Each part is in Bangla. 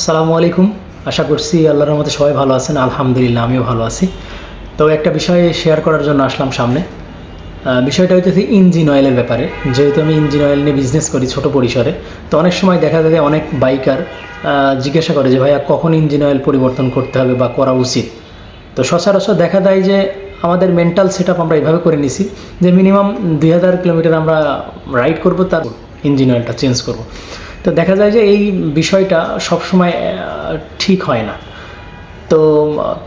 আসসালামু আলাইকুম। আশা করছি আল্লাহর মধ্যে সবাই ভালো আছেন। আলহামদুলিল্লাহ, আমিও ভালো আছি। তো একটা বিষয় শেয়ার করার জন্য আসলাম সামনে। বিষয়টা হইতেছে ইঞ্জিন অয়েলের ব্যাপারে। যেহেতু আমি ইঞ্জিন অয়েল নিয়ে বিজনেস করি ছোট পরিসরে, তো অনেক সময় দেখা যায় অনেক বাইকার জিজ্ঞাসা করে যে, ভাইয়া, কখন ইঞ্জিন অয়েল পরিবর্তন করতে হবে বা করা উচিত? তো সচরাচর দেখা যায় যে, আমাদের মেন্টাল সেট আমরা এভাবে করে নিছি যে মিনিমাম দুই হাজার কিলোমিটার আমরা রাইড করব তার ইঞ্জিন অয়েলটা চেঞ্জ করব। তো দেখা যায় যে এই বিষয়টা সবসময় ঠিক হয় না। তো,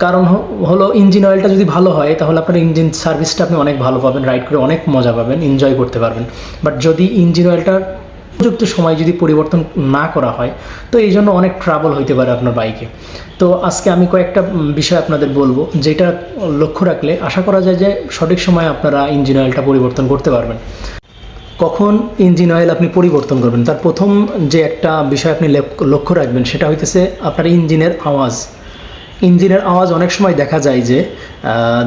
কারণ হলো ইঞ্জিন অয়েলটা যদি ভালো হয়, তাহলে আপনার ইঞ্জিন সার্ভিসটা আপনি অনেক ভালো পাবেন রাইড করে অনেক মজা পাবেন এনজয় করতে পারবেন। বাট যদি ইঞ্জিন অয়েলটার উপযুক্ত সময় যদি পরিবর্তন না করা হয়, তো এই জন্য অনেক ট্রাবল হইতে পারে আপনার বাইকে তো আজকে আমি কয়েকটা বিষয় আপনাদের বলব, যেটা লক্ষ্য রাখলে আশা করা যায় যে সঠিক সময়ে আপনারা ইঞ্জিন অয়েলটা পরিবর্তন করতে পারবেন। কখন ইঞ্জিন অয়েল আপনি পরিবর্তন করবেন? তার প্রথম যে একটা বিষয় আপনি লক্ষ্য- রাখবেন সেটা হইতেছে আপনার ইঞ্জিনের আওয়াজ। ইঞ্জিনের আওয়াজ অনেক সময় দেখা যায় যে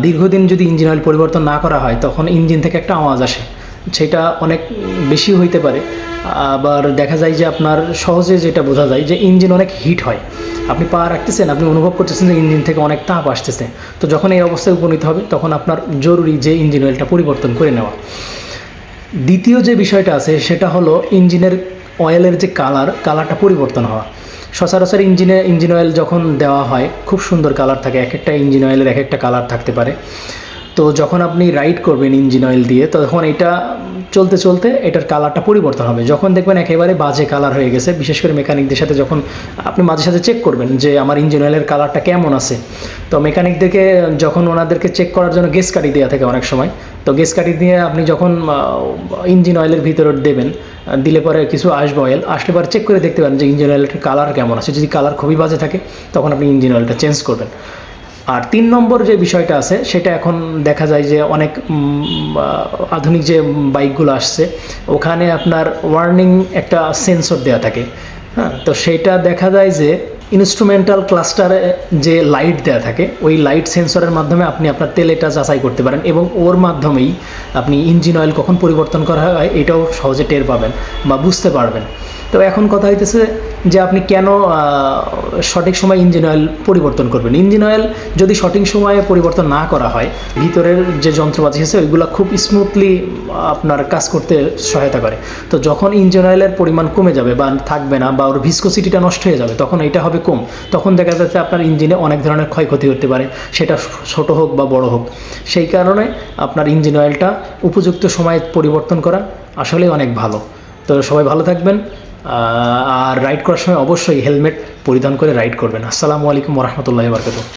দীর্ঘদিন যদি ইঞ্জিন অয়েল পরিবর্তন না করা হয়, তখন ইঞ্জিন থেকে একটা আওয়াজ আসে। সেটা অনেক বেশি হইতে পারে। আবার দেখা যায় যে আপনার সহজে যেটা বোঝা যায় যে ইঞ্জিন অনেক হিট হয়। আপনি পা রাখতেছেন, আপনি অনুভব করতেছেন যে ইঞ্জিন থেকে অনেক তাপ আসতেছে। তো যখন এই অবস্থায় উপনীত হবে, তখন আপনার জরুরি যে ইঞ্জিন অয়েলটা পরিবর্তন করে নেওয়া। দ্বিতীয় যে বিষয়টা আছে, সেটা হলো ইঞ্জিনের অয়েলের যে কালার কালারটা পরিবর্তন হওয়া। সচরাচর ইঞ্জিনে, ইঞ্জিন অয়েল যখন দেওয়া হয়, খুব সুন্দর কালার থাকে, এক একটা ইঞ্জিন অয়েলের এক একটা কালার থাকতে পারে। তো যখন আপনি রাইড করবেন ইঞ্জিন অয়েল দিয়ে, তখন এটা চলতে চলতে এটার কালারটা পরিবর্তন হবে। যখন দেখবেন একেবারে বাজে কালার হয়ে গেছে, বিশেষ করে মেকানিকদের সাথে যখন আপনি মাঝে সাথে চেক করবেন যে আমার ইঞ্জিন অয়েলের কালারটা কেমন আছে। তো মেকানিকদেরকে যখন ওনাদেরকে চেক করার জন্য গেস কাটি দেওয়া থাকে অনেক সময়, তো গেস কাটি দিয়ে আপনি যখন ইঞ্জিন অয়েলের ভিতরে দেবেন, দিলে পরে কিছু আসবে অয়েল আসলে পরে চেক করে দেখতে পারেন যে ইঞ্জিন অয়েলের কালার কেমন আছে। যদি কালার খুবই বাজে থাকে, তখন আপনি ইঞ্জিন অয়েলটা চেঞ্জ করবেন। আর তিন নম্বর যে বিষয়টা আছে, সেটা এখন দেখা যায় যে অনেক আধুনিক যে বাইকগুলো আসছে, ওখানে আপনার ওয়ার্নিং একটা সেন্সর দেওয়া থাকে। হ্যাঁ তো সেটা দেখা যায় যে ইনস্ট্রুমেন্টাল ক্লাস্টারে যে লাইট দেওয়া থাকে, ওই লাইট সেন্সরের মাধ্যমে আপনি আপনার তেলেটা যাচাই করতে পারেন এবং ওর মাধ্যমেই আপনি ইঞ্জিন অয়েল কখন পরিবর্তন করা হয় এটাও সহজে টের পাবেন বা বুঝতে পারবেন। তো এখন কথা হইতেছে যে আপনি কেন সঠিক সময় ইঞ্জিন অয়েল পরিবর্তন করবেন? ইঞ্জিন অয়েল যদি সঠিক সময়ে পরিবর্তন না করা হয়, ভিতরের যে যন্ত্রপাতি আছে, ওইগুলো খুব স্মুথলি আপনার কাজ করতে সহায়তা করে। তো যখন ইঞ্জিন অয়েলের পরিমাণ কমে যাবে বা থাকবে না বা ওর ভিসকোসিটিটা নষ্ট হয়ে যাবে, তখন এটা হবে কম। তখন দেখা যাচ্ছে আপনার ইঞ্জিনে অনেক ধরনের ক্ষয়ক্ষতি হতে পারে, সেটা ছোট হোক বা বড় হোক। সেই কারণে আপনার ইঞ্জিন অয়েলটা উপযুক্ত সময়ে পরিবর্তন করা আসলেই অনেক ভালো। তো সবাই ভালো থাকবেন আর রাইড করার সময় অবশ্যই হেলমেট পরিধান করে রাইড করবেন। আসসালামু আলাইকুম রহমতুল্লাহ বারকাত